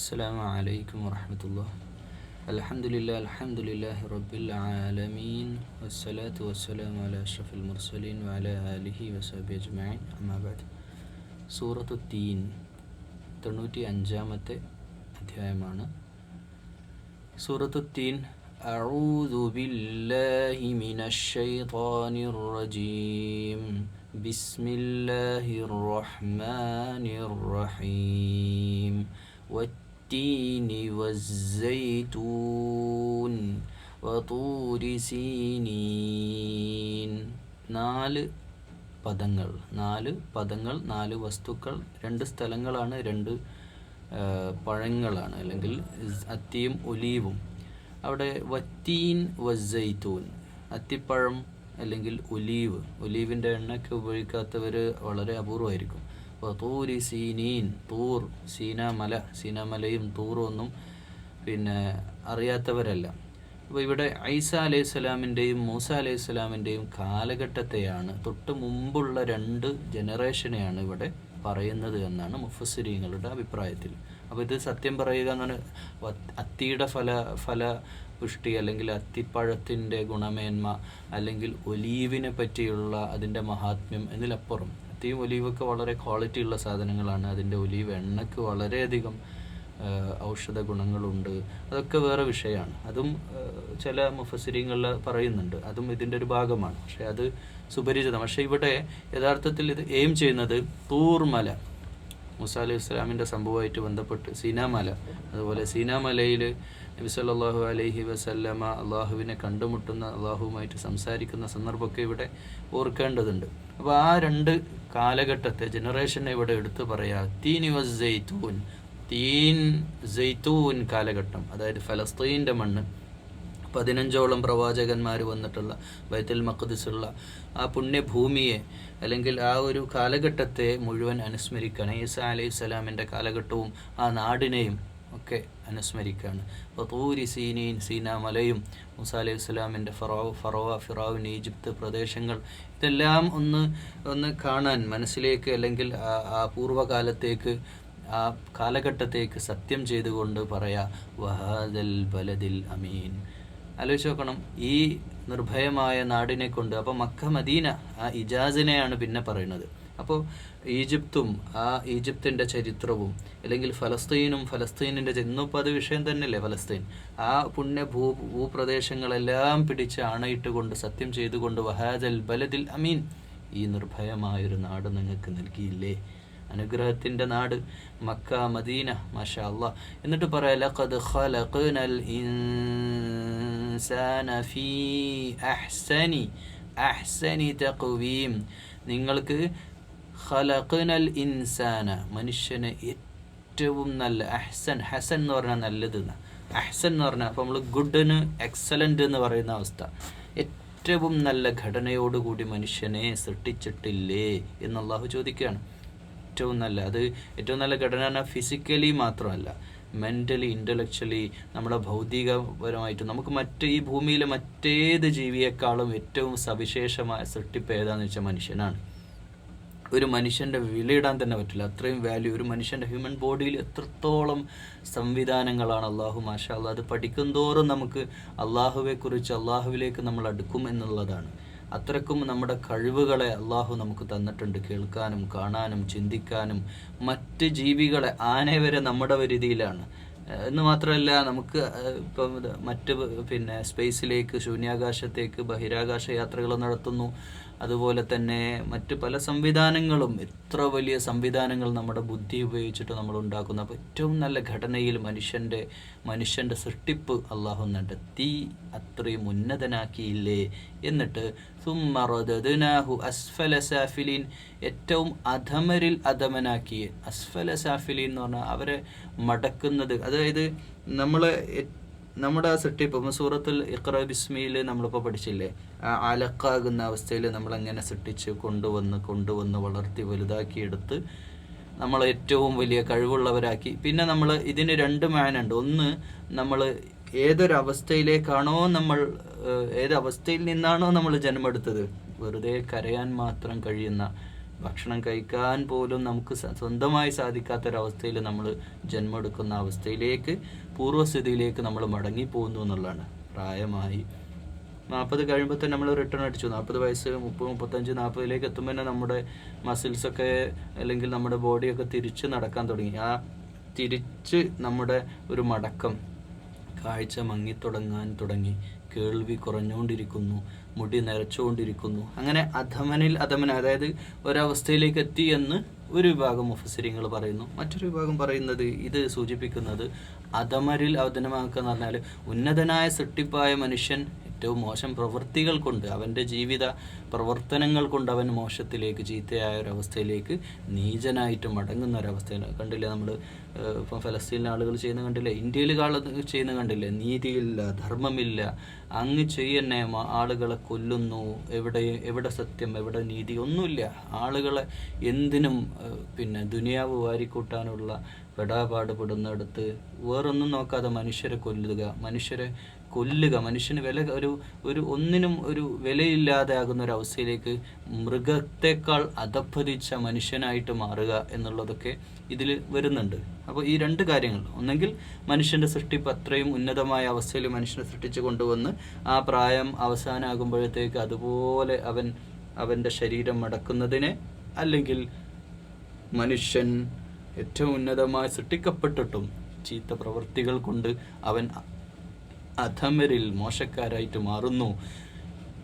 السلام عليكم ورحمة الله الحمد لله الحمد لله رب العالمين والصلاة والسلام على أشرف المرسلين وعلى آله وصحبه أجمعين أما بعد സൂറത്തു തീൻ തൊണ്ണൂറ്റി അഞ്ചാമത്തെ അധ്യായമാണ് സൂറത്തു തീൻ أعوذ بالله من الشيطان الرجيم بسم الله الرحمن الرحيم والتين والزيتون وطور سينين നാല് പദങ്ങൾ നാല് പദങ്ങൾ നാല് വസ്തുക്കൾ രണ്ട് സ്ഥലങ്ങളാണ് രണ്ട് ആ, പഴങ്ങളാണ് അല്ലെങ്കിൽ സ് അത്തിയും ഒലീവും അവിടെ വത്തീൻ വസൈത്തൂൻ അത്തിപ്പഴം അല്ലെങ്കിൽ ഒലീവ് ഒലീവിൻ്റെ എണ്ണയ്ക്ക് ഉപയോഗിക്കാത്തവർ വളരെ അപൂർവമായിരിക്കും അപ്പോൾ തൂരി സീനീൻ തൂർ സീനാമല സീനാമലയും തൂറും ഒന്നും പിന്നെ അറിയാത്തവരല്ല. അപ്പോൾ ഇവിടെ ഐസ അലൈഹി സ്വലാമിന്റെയും മൂസ അലൈഹി സ്വലാമിന്റെയും കാലഘട്ടത്തെയാണ് തൊട്ട് മുമ്പുള്ള രണ്ട് ജനറേഷനെയാണ് ഇവിടെ പറയുന്നത് എന്നാണ് മുഫസ്സിരീങ്ങളുടെ അഭിപ്രായത്തിൽ. അപ്പോൾ ഇത് സത്യം പറയുക എന്നാണ് അത്തിയുടെ ഫല ഫല പുഷ്ടി അല്ലെങ്കിൽ അത്തിപ്പഴത്തിന്റെ ഗുണമേന്മ അല്ലെങ്കിൽ ഒലീവിനെ പറ്റിയുള്ള അതിന്റെ മഹാത്മ്യം എന്നതിലപ്പുറം അത്തിയും ഒലീവൊക്കെ വളരെ ക്വാളിറ്റി ഉള്ള സാധനങ്ങളാണ്. അതിന്റെ ഒലീവ് എണ്ണയ്ക്ക് വളരെയധികം ഔഷധ ഗുണങ്ങളുണ്ട്. അതൊക്കെ വേറെ വിഷയമാണ്. അതും ചില മുഫസിരിങ്ങളിൽ പറയുന്നുണ്ട്. അതും ഇതിന്റെ ഒരു ഭാഗമാണ്. പക്ഷേ അത് സുപരിചിതം പക്ഷേ ഇവിടെ യഥാർത്ഥത്തിൽ ഇത് എയിം ചെയ്യുന്നത് തൂർമല മുസ അലൈഹി ഇസ്ലാമിന്റെ സംഭവമായിട്ട് ബന്ധപ്പെട്ട് സീനാമല അതുപോലെ സീനാമലയിൽ നബി സല്ലല്ലാഹു അലൈഹി വസല്ലമ അള്ളാഹുവിനെ കണ്ടുമുട്ടുന്ന അള്ളാഹുവുമായിട്ട് സംസാരിക്കുന്ന സന്ദർഭമൊക്കെ ഇവിടെ ഓർക്കേണ്ടതുണ്ട്. അപ്പോൾ ആ രണ്ട് കാലഘട്ടത്തെ ജനറേഷനെ ഇവിടെ എടുത്തു പറയാ തീനി വസ് ജെയ്ത്തൂൻ തീൻ ജെയ്ത്തൂൻ കാലഘട്ടം അതായത് ഫലസ്തീന്റെ മണ്ണ്. പതിനഞ്ചോളം പ്രവാചകന്മാർ വന്നിട്ടുള്ള ബൈത്തുൽ മഖദിസുള്ള ആ പുണ്യഭൂമിയെ അല്ലെങ്കിൽ ആ ഒരു കാലഘട്ടത്തെ മുഴുവൻ അനുസ്മരിക്കണം. ഈസ അലൈഹി സ്വലാമിന്റെ കാലഘട്ടവും ആ നാടിനെയും ഒക്കെ അനുസ്മരിക്കുകയാണ്. അപ്പോൾ തൂരി സീനീൻ സീന മലയും മൂസ അലൈഹി സ്വലാമിന്റെ ഫറോ ഫറോവ ഫിറാവിൻ ഈജിപ്ത് പ്രദേശങ്ങൾ ഇതെല്ലാം ഒന്ന് ഒന്ന് കാണാൻ മനസ്സിലേക്ക് അല്ലെങ്കിൽ ആ പൂർവകാലത്തേക്ക് ആ കാലഘട്ടത്തേക്ക് സത്യം ചെയ്തുകൊണ്ട് പറയാ വഹാദൽ ബലദിൽ അമീൻ. ആലോചിച്ച് നോക്കണം ഈ നിർഭയമായ നാടിനെ കൊണ്ട് അപ്പോൾ മക്ക മദീന ആ ഇജാസിനെയാണ് പിന്നെ പറയുന്നത്. അപ്പോൾ ഈജിപ്തും ആ ഈജിപ്തിന്റെ ചരിത്രവും അല്ലെങ്കിൽ ഫലസ്തീനും ഫലസ്തീനിന്റെ ഇന്നിപ്പോൾ അത് വിഷയം തന്നെയല്ലേ ഫലസ്തീൻ? ആ പുണ്യ ഭൂ ഭൂപ്രദേശങ്ങളെല്ലാം പിടിച്ച് അണയിട്ടുകൊണ്ട് സത്യം ചെയ്തുകൊണ്ട് വഹാദൽ ബലദിൽ അമീൻ. ഈ നിർഭയമായൊരു നാട് നിങ്ങൾക്ക് നൽകിയില്ലേ? അനുഗ്രഹത്തിന്റെ നാട് മക്ക മദീന മാഷാ അല്ല എന്നിട്ട് പറയാം നിങ്ങൾക്ക് ഇൻസാന മനുഷ്യനെ ഏറ്റവും നല്ല അഹ്സൻ ഹസൻ എന്ന് പറഞ്ഞാൽ നല്ലത് അഹ്സൻ എന്ന് പറഞ്ഞാൽ അപ്പോൾ നമ്മൾ ഗുഡിന് എക്സലന്റ് എന്ന് പറയുന്ന അവസ്ഥ. ഏറ്റവും നല്ല ഘടനയോടുകൂടി മനുഷ്യനെ സൃഷ്ടിച്ചിട്ടില്ലേ എന്ന് അള്ളാഹു ചോദിക്കുകയാണ്. ഏറ്റവും നല്ല അത് ഏറ്റവും നല്ല ഘടന പറഞ്ഞാൽ ഫിസിക്കലി മാത്രമല്ല. മെന്റലി ഇന്റലക്ച്വലി നമ്മുടെ ഭൗതികപരമായിട്ട് നമുക്ക് മറ്റ് ഈ ഭൂമിയിലെ മറ്റേത് ജീവിയേക്കാളും ഏറ്റവും സവിശേഷമായ സൃഷ്ടിപ്പ് ഏതാണെന്ന് വെച്ചാൽ മനുഷ്യനാണ്. ഒരു മനുഷ്യന്റെ വിലയിടാൻ തന്നെ പറ്റില്ല. അത്രയും വാല്യൂ ഒരു മനുഷ്യന്റെ ഹ്യൂമൻ ബോഡിയിൽ എത്രത്തോളം സംവിധാനങ്ങളാണ് അള്ളാഹു മാഷാ അത് പഠിക്കുന്തോറും നമുക്ക് അള്ളാഹുവെക്കുറിച്ച് അള്ളാഹുവിലേക്ക് നമ്മൾ അടുക്കും എന്നുള്ളതാണ്. അത്രക്കും നമ്മുടെ കഴിവുകളെ അള്ളാഹു നമുക്ക് തന്നിട്ടുണ്ട്. കേൾക്കാനും കാണാനും ചിന്തിക്കാനും. മറ്റ് ജീവികളെ ആനയെ വരെ നമ്മുടെ പരിധിയിലാണ്. എന്ന് മാത്രമല്ല നമുക്ക് ഇപ്പം മറ്റ് പിന്നെ സ്പേസിലേക്ക് ശൂന്യാകാശത്തേക്ക് ബഹിരാകാശ യാത്രകൾ നടത്തുന്നു. അതുപോലെ തന്നെ മറ്റ് പല സംവിധാനങ്ങളും എത്ര വലിയ സംവിധാനങ്ങൾ നമ്മുടെ ബുദ്ധി ഉപയോഗിച്ചിട്ട് നമ്മൾ ഉണ്ടാക്കുന്ന അപ്പോൾ ഏറ്റവും നല്ല ഘടനയിൽ മനുഷ്യന്റെ മനുഷ്യന്റെ സൃഷ്ടിപ്പ് അള്ളാഹു നടത്തി അത്രയും ഉന്നതനാക്കിയില്ലേ? എന്നിട്ട് സുമ്മറദനാഹു അസ്ഫല സാഫിലീൻ ഏറ്റവും അധമരിൽ അധമനാക്കിയേ അസ്ഫല സാഫിലീൻ എന്ന് പറഞ്ഞാൽ അവരെ മടക്കുന്നത് അതായത് നമ്മളെ നമ്മുടെ ആ ഇപ്പം സൂറത്തുൽ ഇഖ്റ ബിസ്മിയിൽ നമ്മളിപ്പോൾ പഠിച്ചില്ലേ? അലക്കാകുന്ന അവസ്ഥയിൽ നമ്മൾ എങ്ങനെ സൃഷ്ടിച്ച് കൊണ്ടുവന്ന് കൊണ്ടുവന്ന് വളർത്തി വലുതാക്കിയെടുത്ത് നമ്മൾ ഏറ്റവും വലിയ കഴിവുള്ളവരാക്കി. പിന്നെ നമ്മൾ ഇതിന് രണ്ട് മാനുണ്ട്. ഒന്ന് നമ്മൾ ഏതൊരവസ്ഥയിലേക്കാണോ നമ്മൾ ഏതവസ്ഥയിൽ നിന്നാണോ നമ്മൾ ജന്മെടുത്തത് വെറുതെ കരയാൻ മാത്രം കഴിയുന്ന ഭക്ഷണം കഴിക്കാൻ പോലും നമുക്ക് സ്വന്തമായി സാധിക്കാത്തൊരവസ്ഥയിൽ നമ്മൾ ജന്മമെടുക്കുന്ന അവസ്ഥയിലേക്ക് പൂർവസ്ഥിതിയിലേക്ക് നമ്മൾ മടങ്ങിപ്പോകുന്നു എന്നുള്ളതാണ്. പ്രായമായി നാൽപ്പത് കഴിയുമ്പോൾ തന്നെ നമ്മൾ റിട്ടേൺ അടിച്ചു. നാൽപ്പത് വയസ്സ് മുപ്പത് മുപ്പത്തഞ്ച് നാൽപ്പതിലേക്ക് എത്തുമ്പോൾ തന്നെ നമ്മുടെ മസിൽസൊക്കെ അല്ലെങ്കിൽ നമ്മുടെ ബോഡിയൊക്കെ തിരിച്ച് നടക്കാൻ തുടങ്ങി. ആ തിരിച്ച് നമ്മുടെ ഒരു മടക്കം കാഴ്ച മങ്ങിത്തുടങ്ങാൻ തുടങ്ങി. കേൾവി കുറഞ്ഞുകൊണ്ടിരിക്കുന്നു. മുടി നരച്ചുകൊണ്ടിരിക്കുന്നു അങ്ങനെ അധമനിൽ അധമന അതായത് ഒരവസ്ഥയിലേക്ക് എത്തി എന്ന് ഒരു വിഭാഗം മുഫസരിങ്ങൾ പറയുന്നു. മറ്റൊരു വിഭാഗം പറയുന്നത് ഇത് സൂചിപ്പിക്കുന്നത് അധമരിൽ അവതനമാക്കുക എന്ന് പറഞ്ഞാൽ ഉന്നതനായ സൃഷ്ടിപ്പായ മനുഷ്യൻ ഏറ്റവും മോശം പ്രവൃത്തികൾ കൊണ്ട് അവന്റെ ജീവിത പ്രവർത്തനങ്ങൾ കൊണ്ട് അവൻ മോശത്തിലേക്ക് ചീത്തയായ ഒരവസ്ഥയിലേക്ക് നീചനായിട്ട് മടങ്ങുന്ന ഒരവസ്ഥയിൽ കണ്ടില്ലേ നമ്മൾ ഇപ്പം ഫലസ്തീനിലെ ആളുകൾ ചെയ്യുന്ന കണ്ടില്ലേ? ഇന്ത്യയിൽ ചെയ്യുന്ന കണ്ടില്ലേ? നീതിയില്ല ധർമ്മമില്ല അങ്ങ് ചെയ്യുന്ന ആളുകളെ കൊല്ലുന്നു എവിടെ എവിടെ സത്യം എവിടെ നീതി ഒന്നുമില്ല. ആളുകളെ എന്തിനും പിന്നെ ദുനിയാവ് വാരിക്കൂട്ടാനുള്ള പെടാപാടുപെടുന്നിടത്ത് വേറൊന്നും നോക്കാതെ മനുഷ്യരെ കൊല്ലുക മനുഷ്യരെ കൊല്ലുക. മനുഷ്യന് വില ഒരു ഒരു ഒന്നിനും ഒരു വിലയില്ലാതെ ആകുന്ന ഒരു അവസ്ഥയിലേക്ക് മൃഗത്തെക്കാൾ അധപ്പതിച്ച മനുഷ്യനായിട്ട് മാറുക എന്നുള്ളതൊക്കെ ഇതിൽ വരുന്നുണ്ട്. അപ്പോൾ ഈ രണ്ട് കാര്യങ്ങൾ. ഒന്നെങ്കിൽ മനുഷ്യന്റെ സൃഷ്ടിപ്പ് അത്രയും ഉന്നതമായ അവസ്ഥയിൽ മനുഷ്യനെ സൃഷ്ടിച്ചു കൊണ്ടുവന്ന് ആ പ്രായം അവസാനമാകുമ്പോഴത്തേക്ക് അതുപോലെ അവൻ അവന്റെ ശരീരം മടക്കുന്നതിനെ അല്ലെങ്കിൽ മനുഷ്യൻ ഏറ്റവും ഉന്നതമായി സൃഷ്ടിക്കപ്പെട്ടിട്ടും ചീത്ത പ്രവൃത്തികൾ കൊണ്ട് അവൻ അധമരിൽ മോശക്കാരായിട്ട് മാറുന്നു.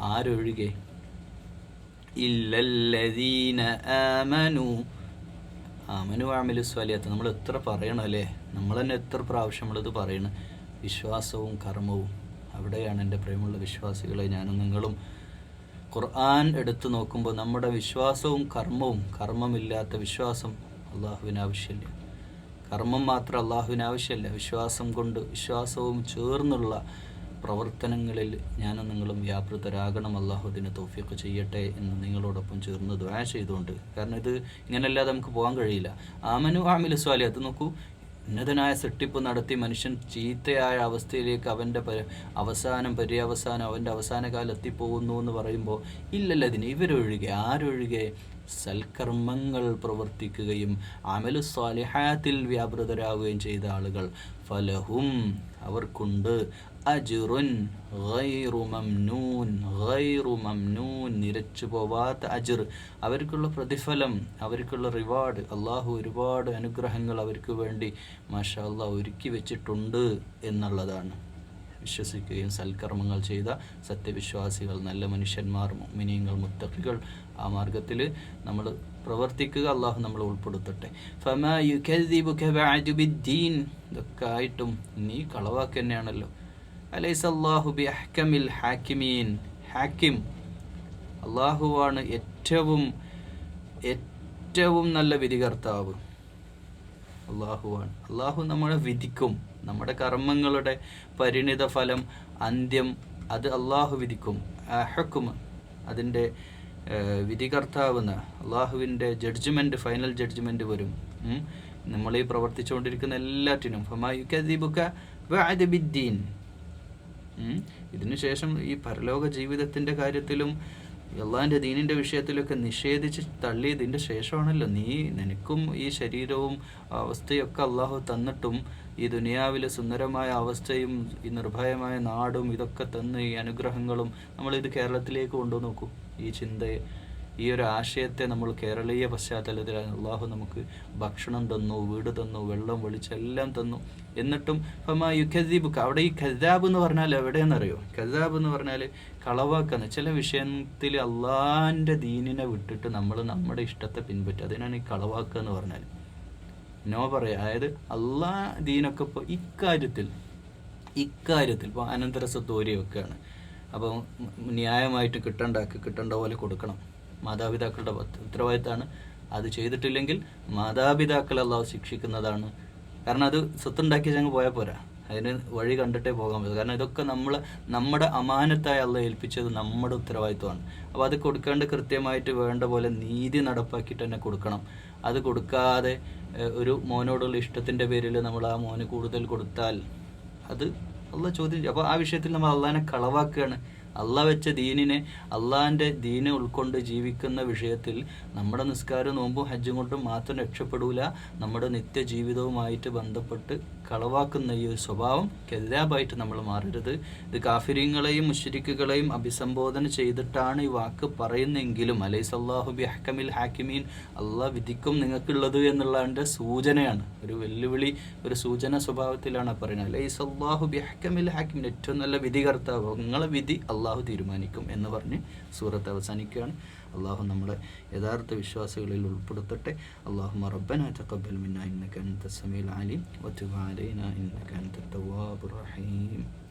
ആരൊഴികെ? ഇല്ലല്ലദീന ആമനു. ആമനു ആമിലു സ്വലിയത്ത് നമ്മൾ എത്ര പറയണം അല്ലേ? നമ്മൾ തന്നെ എത്ര പ്രാവശ്യം നമ്മളിത് പറയണം? വിശ്വാസവും കർമ്മവും. അവിടെയാണ് എന്റെ പ്രിയമുള്ള വിശ്വാസികളെ ഞാനും നിങ്ങളും. ഖുർആൻ എടുത്തു നോക്കുമ്പോൾ നമ്മുടെ വിശ്വാസവും കർമ്മവും കർമ്മമില്ലാത്ത വിശ്വാസം അള്ളാഹുവിന് ആവശ്യമില്ല. കർമ്മം മാത്രം അള്ളാഹുവിന് ആവശ്യമല്ല വിശ്വാസം കൊണ്ട് വിശ്വാസവും ചേർന്നുള്ള പ്രവർത്തനങ്ങളിൽ ഞാനും നിങ്ങളും വ്യാപൃതരാകണം അള്ളാഹു ഇതിന് തോഫിയൊക്കെ ചെയ്യട്ടെ എന്ന് നിങ്ങളോടൊപ്പം ചേർന്ന് ദ്വാ ചെയ്തുകൊണ്ട്. കാരണം ഇത് ഇങ്ങനെയല്ലാതെ നമുക്ക് പോകാൻ കഴിയില്ല. ആമനു ആമിലു സ്വാലി അത് നോക്കൂ. ഉന്നതനായ സൃഷ്ടിപ്പ് നടത്തി മനുഷ്യൻ ചീത്തയായ അവസ്ഥയിലേക്ക് അവന്റെ അവസാനം പര്യവസാനം അവന്റെ അവസാന കാലം എത്തിപ്പോകുന്നു എന്ന് പറയുമ്പോൾ ഇല്ലല്ല ഇതിന് ഇവരൊഴികെ ആരൊഴികെ? സൽക്കർമ്മങ്ങൾ പ്രവർത്തിക്കുകയും അമലു സ്വാലിഹാത്തിൽ വ്യാപൃതരാകുകയും ചെയ്ത ആളുകൾ. ഫലഹും അവർക്കുണ്ട്. അജുറുൻ ഗൈറു മംനൂൻ ഗൈറു മംനൂൻ നിരച്ചു പോവാത്ത അജുർ. അവർക്കുള്ള പ്രതിഫലം അവർക്കുള്ള റിവാർഡ്. അള്ളാഹു ഒരുപാട് അനുഗ്രഹങ്ങൾ അവർക്ക് വേണ്ടി മാഷാ ഒരുക്കി വെച്ചിട്ടുണ്ട് എന്നുള്ളതാണ്. വിശ്വസിക്കുകയും സൽക്കർമ്മങ്ങൾ ചെയ്ത സത്യവിശ്വാസികൾ നല്ല മനുഷ്യന്മാർ മിനിയങ്ങൾ മുത്തഫികൾ ആ മാർഗത്തിൽ നമ്മൾ പ്രവർത്തിക്കുക അള്ളാഹു നമ്മൾ ഉൾപ്പെടുത്തട്ടെ. ഫമാ ഇതൊക്കെ ആയിട്ടും നീ കളവാക്ക് തന്നെയാണല്ലോ. അള്ളാഹുവാണ് ഏറ്റവും ഏറ്റവും നല്ല വിധികർത്താവ്. അള്ളാഹുവാണ് അള്ളാഹു നമ്മളെ വിധിക്കും. നമ്മുടെ കർമ്മങ്ങളുടെ പരിണിത ഫലം അന്ത്യം അത് അള്ളാഹു വിധിക്കും. അഹക്കും അതിന്റെ വിധികർത്താവെന്ന്. അള്ളാഹുവിന്റെ ജഡ്ജ്മെന്റ് ഫൈനൽ ജഡ്ജ്മെന്റ് വരും. നമ്മൾ ഈ പ്രവർത്തിച്ചുകൊണ്ടിരിക്കുന്ന എല്ലാറ്റിനും. ഫമായുക്കദീബുക ബഅദ ബിദ്ദീൻ. ഇതിനുശേഷം ഈ പരലോക ജീവിതത്തിന്റെ കാര്യത്തിലും അള്ളാഹിന്റെ ദീനിന്റെ വിഷയത്തിലൊക്കെ നിഷേധിച്ച് തള്ളിയതിന്റെ ശേഷമാണല്ലോ. നീ നിനക്കും ഈ ശരീരവും അവസ്ഥയൊക്കെ അള്ളാഹു തന്നിട്ടും ഈ ദുനിയാവിലെ സുന്ദരമായ അവസ്ഥയും ഈ നിർഭയമായ നാടും ഇതൊക്കെ തന്ന് ഈ അനുഗ്രഹങ്ങളും നമ്മളിത് കേരളത്തിലേക്ക് കൊണ്ടുവന്ന് നോക്കൂ. ഈ ചിന്തയെ ഈ ഒരു ആശയത്തെ നമ്മൾ കേരളീയ പശ്ചാത്തലത്തിൽ അള്ളാഹു നമുക്ക് ഭക്ഷണം തന്നു വീട് തന്നു വെള്ളം വെളിച്ചം എല്ലാം തന്നു. എന്നിട്ടും ഫമാ യുഖദീബുക്ക് അവിടെ ഈ ഖദാബ് എന്ന് പറഞ്ഞാൽ എവിടെയെന്നറിയോ? ഖദാബ് എന്ന് പറഞ്ഞാൽ കളവാക്കുന്ന ചില വിഷയത്തിൽ അള്ളാഹിന്റെ ദീനിനെ വിട്ടിട്ട് നമ്മൾ നമ്മുടെ ഇഷ്ടത്തെ പിൻപറ്റും. അതിനാണ് ഈ കളവാക്കുക എന്ന് പറഞ്ഞാൽ. നോ പറയാ അതായത് അള്ളാ ദീനൊക്കെ ഇപ്പോൾ ഇക്കാര്യത്തിൽ ഇക്കാര്യത്തിൽ ഇപ്പോൾ അനന്തര അപ്പോൾ ന്യായമായിട്ട് കിട്ടണ്ടാക്കി കിട്ടേണ്ട പോലെ കൊടുക്കണം. മാതാപിതാക്കളുടെ ഉത്തരവാദിത്തമാണ് അത് ചെയ്തിട്ടില്ലെങ്കിൽ മാതാപിതാക്കളെ അള്ളാഹു ശിക്ഷിക്കുന്നതാണ്. കാരണം അത് സ്വത്തുണ്ടാക്കിയ ഞങ്ങൾ പോയാൽ പോരാ. അതിന് വഴി കണ്ടിട്ടേ പോകാൻ പറ്റും. കാരണം ഇതൊക്കെ നമ്മൾ നമ്മുടെ അമാനത്തായി അള്ള ഏൽപ്പിച്ചത് നമ്മുടെ ഉത്തരവാദിത്വമാണ്. അപ്പോൾ അത് കൊടുക്കേണ്ട കൃത്യമായിട്ട് വേണ്ട പോലെ നീതി നടപ്പാക്കിയിട്ട് തന്നെ കൊടുക്കണം. അത് കൊടുക്കാതെ ഒരു മോനോടുള്ള ഇഷ്ടത്തിന്റെ പേരിൽ നമ്മൾ ആ മോന് കൂടുതൽ കൊടുത്താൽ അത് അള്ള ചോദ്യം അപ്പോൾ ആ വിഷയത്തിൽ നമ്മൾ അള്ളാഹിനെ കളവാക്കുകയാണ്. അള്ളാഹ് വെച്ച ദീനിനെ അള്ളാഹിന്റെ ദീനെ ഉൾക്കൊണ്ട് ജീവിക്കുന്ന വിഷയത്തിൽ നമ്മുടെ നിസ്കാരം നോമ്പും ഹജ്ജും കൊണ്ടും മാത്രം രക്ഷപ്പെടൂല. നമ്മുടെ നിത്യജീവിതവുമായിട്ട് ബന്ധപ്പെട്ട് കളവാക്കുന്ന ഈ ഒരു സ്വഭാവം കെല്ലാബായിട്ട് നമ്മൾ മാറരുത്. ഇത് കാഫിര്യങ്ങളെയും മുഷരിക്കുകളെയും അഭിസംബോധന ചെയ്തിട്ടാണ് ഈ വാക്ക് പറയുന്നെങ്കിലും അലൈസ് അള്ളാഹുബി ഹക്കമിൽ ഹാക്കിമീൻ അള്ളാഹ് വിധിക്കും നിങ്ങൾക്കുള്ളത് എന്നുള്ളതിന്റെ സൂചനയാണ്. ഒരു വെല്ലുവിളി ഒരു സൂചന സ്വഭാവത്തിലാണ് പറയുന്നത്. അലൈസ് അള്ളാഹുബി ഹക്കമിൽ ഹാക്കിമീൻ ഏറ്റവും നല്ല വിധികർത്താവ്. നിങ്ങളെ വിധി അള്ളാഹു തീരുമാനിക്കും എന്ന് പറഞ്ഞ് സൂറത്ത് അവസാനിക്കുകയാണ്. അള്ളാഹു നമ്മളെ യഥാർത്ഥ വിശ്വാസികളിൽ ഉൾപ്പെടുത്തട്ടെ. അള്ളാഹു റബ്ബന തഖബ്ബൽ മിന്ന ഇന്നക അൻത സമീൽ അലീം വതുബ് അലൈനാ ഇന്നക അൻത റഹീം.